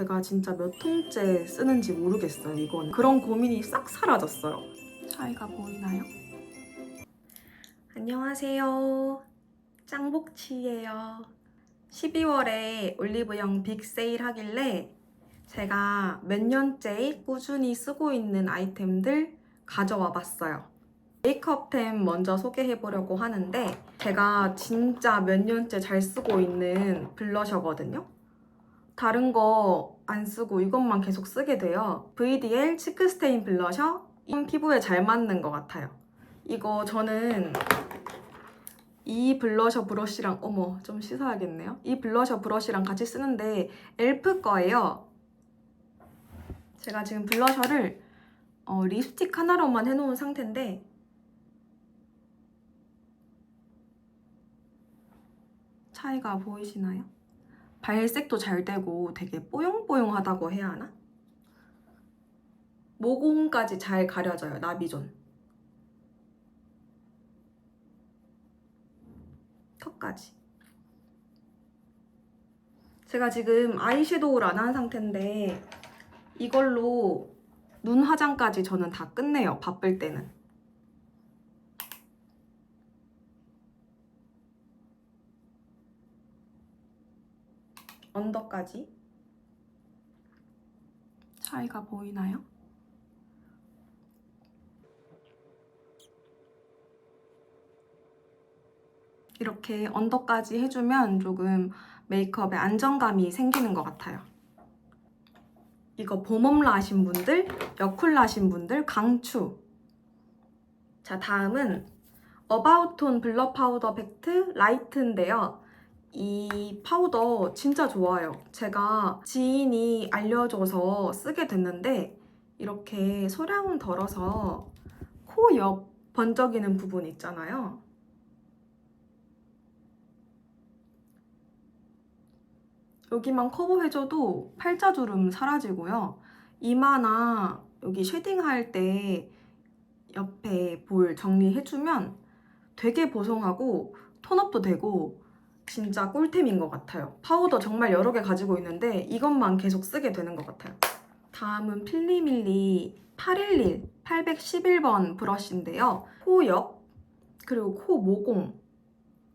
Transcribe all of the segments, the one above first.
제가 진짜 몇 통째 쓰는지 모르겠어요, 이건. 그런 고민이 싹 사라졌어요. 차이가 보이나요? 안녕하세요. 짱복치예요. 12월에 올리브영 빅 세일 하길래 제가 몇 년째 꾸준히 쓰고 있는 아이템들 가져와 봤어요. 메이크업템 먼저 소개해 보려고 하는데 제가 진짜 몇 년째 잘 쓰고 있는 블러셔거든요. 다른 거 안 쓰고 이것만 계속 쓰게 돼요. VDL 치크스테인 블러셔 이 피부에 잘 맞는 것 같아요. 이거 저는 이 블러셔 브러쉬랑 어머 좀 씻어야겠네요. 이 블러셔 브러쉬랑 같이 쓰는데 엘프 거예요. 제가 지금 블러셔를 어, 립스틱 하나로만 해놓은 상태인데 차이가 보이시나요? 발색도 잘 되고 되게 뽀용뽀용하다고 해야 하나? 모공까지 잘 가려져요, 나비존. 턱까지. 제가 지금 아이섀도우를 안 한 상태인데 이걸로 눈 화장까지 저는 다 끝내요, 바쁠 때는. 언더까지. 차이가 보이나요? 이렇게 언더까지 해주면 조금 메이크업에 안정감이 생기는 것 같아요. 이거 봄웜라 하신 분들, 여쿨라 하신 분들 강추. 자, 다음은 어바웃톤 블러 파우더 팩트 라이트인데요. 이 파우더 진짜 좋아요. 제가 지인이 알려줘서 쓰게 됐는데 이렇게 소량 덜어서 코 옆 번쩍이는 부분 있잖아요. 여기만 커버해줘도 팔자주름 사라지고요. 이마나 여기 쉐딩할 때 옆에 볼 정리해주면 되게 보송하고 톤업도 되고 진짜 꿀템인 것 같아요. 파우더 정말 여러 개 가지고 있는데 이것만 계속 쓰게 되는 것 같아요. 다음은 필리밀리 811 811번 브러쉬인데요. 코 옆, 그리고 코 모공,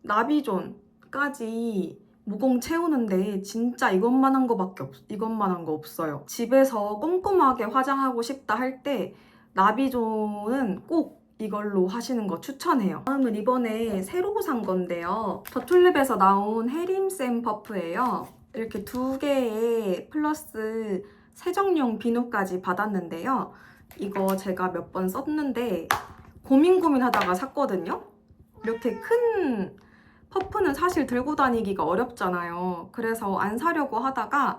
나비존까지 모공 채우는데 진짜 이것만 한 거밖에 없, 이것만 한 거 없어요. 집에서 꼼꼼하게 화장하고 싶다 할 때 나비존은 꼭 이걸로 하시는 거 추천해요. 다음은 이번에 새로 산 건데요. 더툴립에서 나온 해림쌤 퍼프예요. 이렇게 두 개의 플러스 세정용 비누까지 받았는데요. 이거 제가 몇 번 썼는데 고민 고민하다가 샀거든요. 이렇게 큰 퍼프는 사실 들고 다니기가 어렵잖아요. 그래서 안 사려고 하다가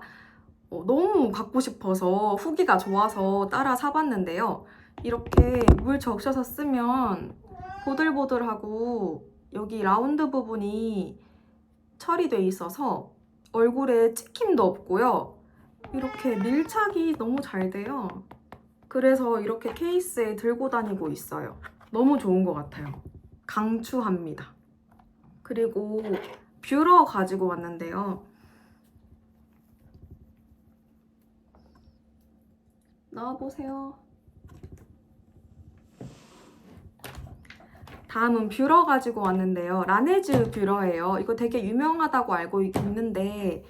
어, 너무 갖고 싶어서 후기가 좋아서 따라 사봤는데요. 이렇게 물 적셔서 쓰면 보들보들하고 여기 라운드 부분이 처리돼 있어서 얼굴에 찍힘도 없고요. 이렇게 밀착이 너무 잘 돼요. 그래서 이렇게 케이스에 들고 다니고 있어요. 너무 좋은 것 같아요. 강추합니다. 그리고 뷰러 가지고 왔는데요. 나와보세요. 다음은 뷰러 가지고 왔는데요. 라네즈 뷰러예요. 이거 되게 유명하다고 알고 있는데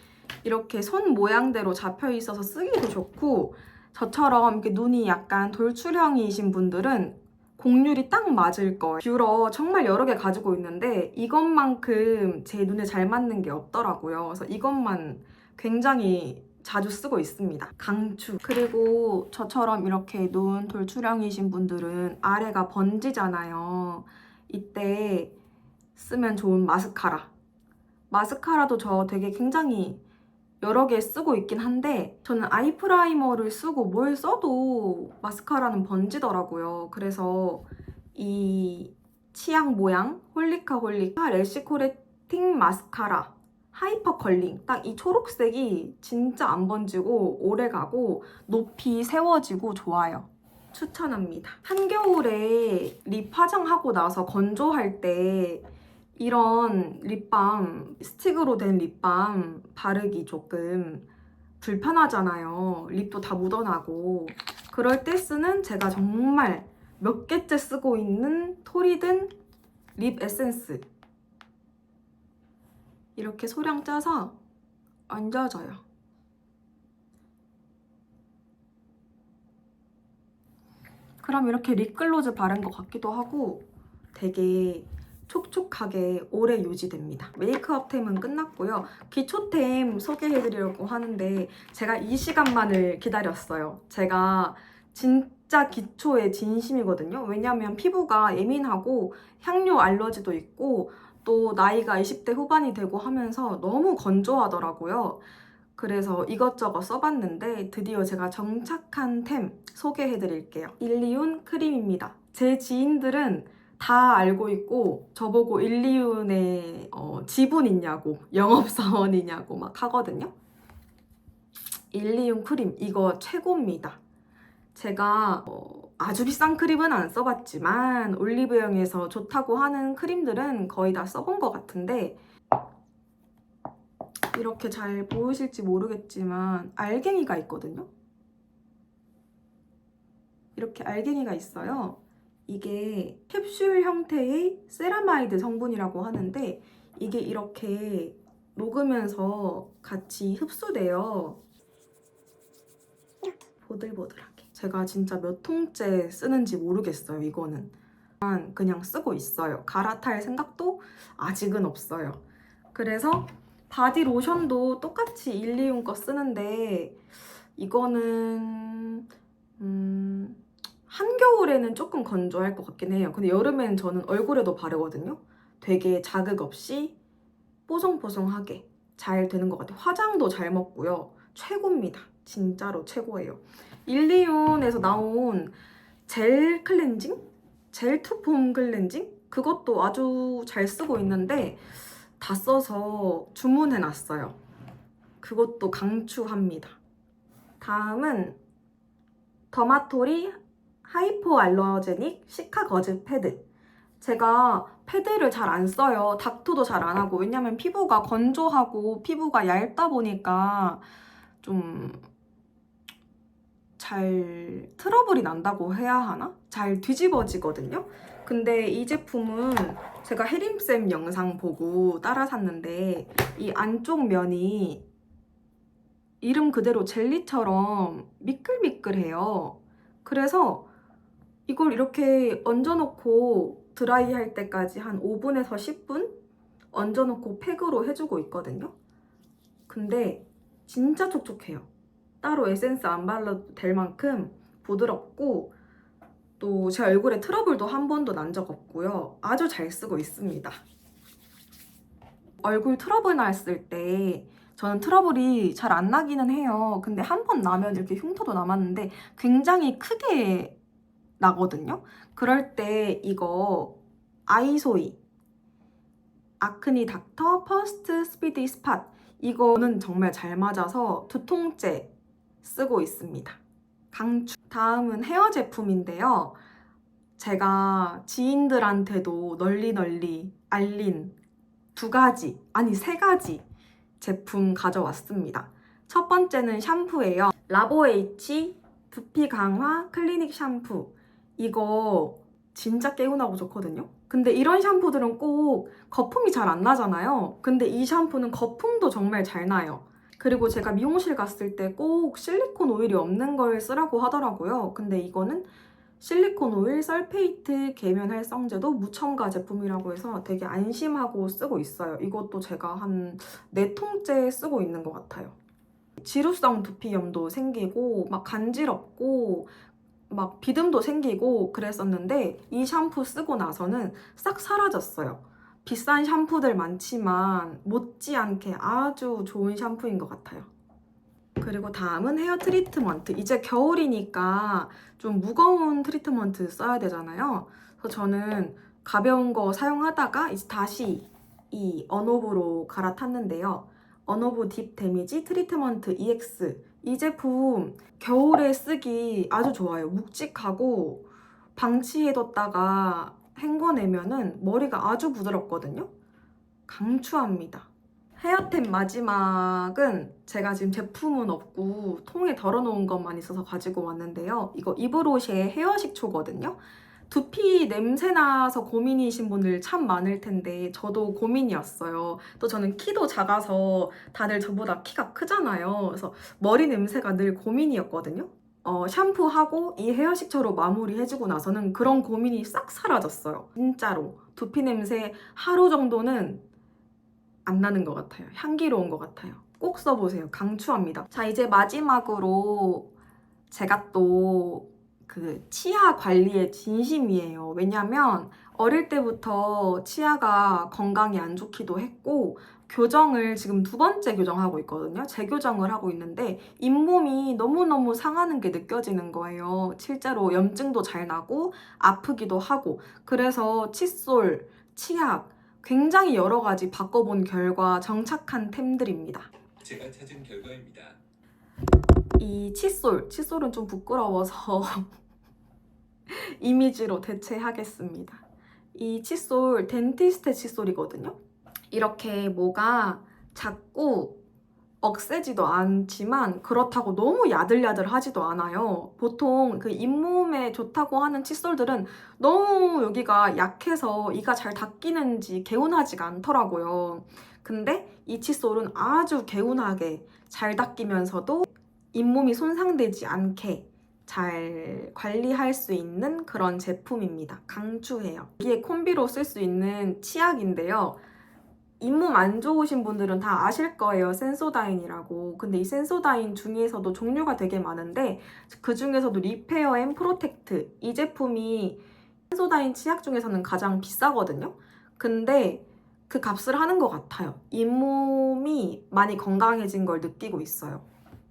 이렇게 손 모양대로 잡혀 있어서 쓰기도 좋고 저처럼 이렇게 눈이 약간 돌출형이신 분들은 곡률이 딱 맞을 거예요. 뷰러 정말 여러 개 가지고 있는데 이것만큼 제 눈에 잘 맞는 게 없더라고요. 그래서 이것만 굉장히 자주 쓰고 있습니다. 강추. 그리고 저처럼 이렇게 눈 돌출형이신 분들은 아래가 번지잖아요. 이때 쓰면 좋은 마스카라. 마스카라도 저 되게 굉장히 여러 개 쓰고 있긴 한데 저는 아이 프라이머를 쓰고 뭘 써도 마스카라는 번지더라고요. 그래서 이 치약 모양 홀리카 홀리카 래쉬 코레팅 마스카라 하이퍼 컬링 딱 이 초록색이 진짜 안 번지고 오래가고 높이 세워지고 좋아요. 추천합니다. 한겨울에 립 화장하고 나서 건조할 때 이런 립밤, 스틱으로 된 립밤 바르기 조금 불편하잖아요. 립도 다 묻어나고. 그럴 때 쓰는 제가 정말 몇 개째 쓰고 있는 토리든 립 에센스. 이렇게 소량 짜서 얹어줘요. 그럼 이렇게 립글로즈 바른 것 같기도 하고 되게 촉촉하게 오래 유지됩니다. 메이크업템은 끝났고요. 기초템 소개해드리려고 하는데 제가 이 시간만을 기다렸어요. 제가 진짜 기초에 진심이거든요. 왜냐면 피부가 예민하고 향료 알러지도 있고 또 나이가 20대 후반이 되고 하면서 너무 건조하더라고요. 그래서 이것저것 써봤는데 드디어 제가 정착한 템 소개해드릴게요. 일리온 크림입니다. 제 지인들은 다 알고 있고 저보고 일리온에 어, 지분 있냐고 영업사원이냐고 막 하거든요. 일리온 크림 이거 최고입니다. 제가 어, 아주 비싼 크림은 안 써봤지만 올리브영에서 좋다고 하는 크림들은 거의 다 써본 것 같은데 이렇게 잘 보이실지 모르겠지만 알갱이가 있거든요. 이렇게 알갱이가 있어요. 이게 캡슐 형태의 세라마이드 성분이라고 하는데 이게 이렇게 녹으면서 같이 흡수돼요. 보들보들하게. 제가 진짜 몇 통째 쓰는지 모르겠어요, 이거는. 그냥 쓰고 있어요. 갈아탈 생각도 아직은 없어요. 그래서 바디 로션도 똑같이 일리온 거 쓰는데 이거는 음, 한겨울에는 조금 건조할 것 같긴 해요. 근데 여름에는 저는 얼굴에도 바르거든요. 되게 자극 없이 뽀송뽀송하게 잘 되는 것 같아요. 화장도 잘 먹고요. 최고입니다. 진짜로 최고예요. 일리온에서 나온 젤 클렌징? 젤 투폼 클렌징? 그것도 아주 잘 쓰고 있는데 다 써서 주문해 놨어요. 그것도 강추합니다. 다음은 더마토리 하이포 알러제닉 시카 거즈 패드. 제가 패드를 잘 안 써요. 닥터도 잘 안 하고. 왜냐면 피부가 건조하고 피부가 얇다 보니까 좀 잘 트러블이 난다고 해야 하나? 잘 뒤집어지거든요. 근데 이 제품은 제가 혜림쌤 영상 보고 따라 샀는데 이 안쪽 면이 이름 그대로 젤리처럼 미끌미끌해요. 그래서 이걸 이렇게 얹어놓고 드라이 할 때까지 한 5분에서 10분 얹어놓고 팩으로 해주고 있거든요. 근데 진짜 촉촉해요. 따로 에센스 안 발라도 될 만큼 부드럽고 또 제 얼굴에 트러블도 한 번도 난 적 없고요. 아주 잘 쓰고 있습니다. 얼굴 트러블 났을 때 저는 트러블이 잘 안 나기는 해요. 근데 한 번 나면 이렇게 흉터도 남았는데 굉장히 크게 나거든요. 그럴 때 이거 아이소이 아크니 닥터 퍼스트 스피디 스팟 이거는 정말 잘 맞아서 두 통째 쓰고 있습니다. 강추. 다음은 헤어 제품인데요. 제가 지인들한테도 널리 널리 알린 두 가지, 아니 세 가지 제품 가져왔습니다. 첫 번째는 샴푸예요. 라보에이치 두피 강화 클리닉 샴푸. 이거 진짜 개운하고 좋거든요. 근데 이런 샴푸들은 꼭 거품이 잘 안 나잖아요. 근데 이 샴푸는 거품도 정말 잘 나요. 그리고 제가 미용실 갔을 때 꼭 실리콘 오일이 없는 걸 쓰라고 하더라고요. 근데 이거는 실리콘 오일, 설페이트, 계면 활성제도 무첨가 제품이라고 해서 되게 안심하고 쓰고 있어요. 이것도 제가 한 4통째 쓰고 있는 것 같아요. 지루성 두피염도 생기고 막 간지럽고 막 비듬도 생기고 그랬었는데 이 샴푸 쓰고 나서는 싹 사라졌어요. 비싼 샴푸들 많지만 못지않게 아주 좋은 샴푸인 것 같아요. 그리고 다음은 헤어 트리트먼트. 이제 겨울이니까 좀 무거운 트리트먼트 써야 되잖아요. 그래서 저는 가벼운 거 사용하다가 이제 다시 이 언오브로 갈아탔는데요. 언오브 딥 데미지 트리트먼트 EX. 이 제품 겨울에 쓰기 아주 좋아요. 묵직하고 방치해뒀다가 헹궈내면은 머리가 아주 부드럽거든요. 강추합니다. 헤어템 마지막은 제가 지금 제품은 없고 통에 덜어놓은 것만 있어서 가지고 왔는데요. 이거 이브로시의 헤어 식초거든요. 두피 냄새 나서 고민이신 분들 참 많을 텐데 저도 고민이었어요. 또 저는 키도 작아서 다들 저보다 키가 크잖아요. 그래서 머리 냄새가 늘 고민이었거든요. 어, 샴푸하고 이 헤어 식초로 마무리해주고 나서는 그런 고민이 싹 사라졌어요. 진짜로. 두피 냄새 하루 정도는 안 나는 것 같아요. 향기로운 것 같아요. 꼭 써보세요. 강추합니다. 자, 이제 마지막으로 제가 또 그 치아 관리에 진심이에요. 왜냐면 어릴 때부터 치아가 건강이 안 좋기도 했고 교정을 지금 두 번째 교정하고 있거든요. 재교정을 하고 있는데 잇몸이 너무너무 상하는 게 느껴지는 거예요. 실제로 염증도 잘 나고 아프기도 하고 그래서 칫솔, 치약 굉장히 여러 가지 바꿔본 결과 정착한 템들입니다. 제가 찾은 결과입니다. 이 칫솔, 칫솔은 좀 부끄러워서 이미지로 대체하겠습니다. 이 칫솔 덴티스테 칫솔이거든요. 이렇게 뭐가 작고 억세지도 않지만 그렇다고 너무 야들야들하지도 않아요. 보통 그 잇몸에 좋다고 하는 칫솔들은 너무 여기가 약해서 이가 잘 닦이는지 개운하지가 않더라고요. 근데 이 칫솔은 아주 개운하게 잘 닦이면서도 잇몸이 손상되지 않게 잘 관리할 수 있는 그런 제품입니다. 강추해요. 이게 콤비로 쓸 수 있는 치약인데요. 잇몸 안 좋으신 분들은 다 아실 거예요. 센소다인이라고. 근데 이 센소다인 중에서도 종류가 되게 많은데 그 중에서도 리페어 앤 프로텍트 이 제품이 센소다인 치약 중에서는 가장 비싸거든요. 근데 그 값을 하는 것 같아요. 잇몸이 많이 건강해진 걸 느끼고 있어요.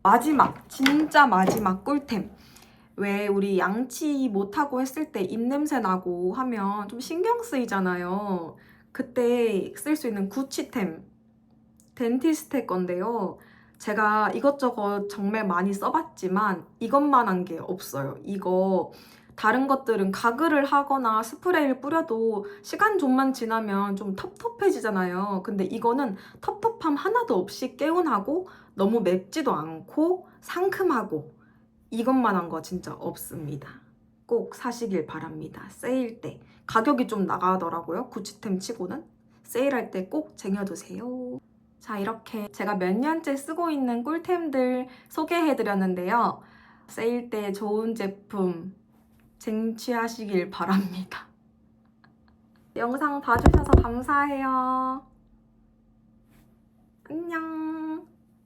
마지막, 진짜 마지막 꿀템. 왜 우리 양치 못하고 했을 때 입냄새 나고 하면 좀 신경 쓰이잖아요. 그때 쓸 수 있는 구치템. 덴티스테 건데요. 제가 이것저것 정말 많이 써봤지만 이것만한 게 없어요. 이거 다른 것들은 가글을 하거나 스프레이를 뿌려도 시간 좀만 지나면 좀 텁텁해지잖아요. 근데 이거는 텁텁함 하나도 없이 개운하고 너무 맵지도 않고 상큼하고 이것만한 거 진짜 없습니다. 꼭 사시길 바랍니다. 세일 때. 가격이 좀 나가더라고요. 구치템 치고는. 세일할 때 꼭 쟁여두세요. 자, 이렇게 제가 몇 년째 쓰고 있는 꿀템들 소개해드렸는데요. 세일 때 좋은 제품 쟁취하시길 바랍니다. 영상 봐주셔서 감사해요. 안녕.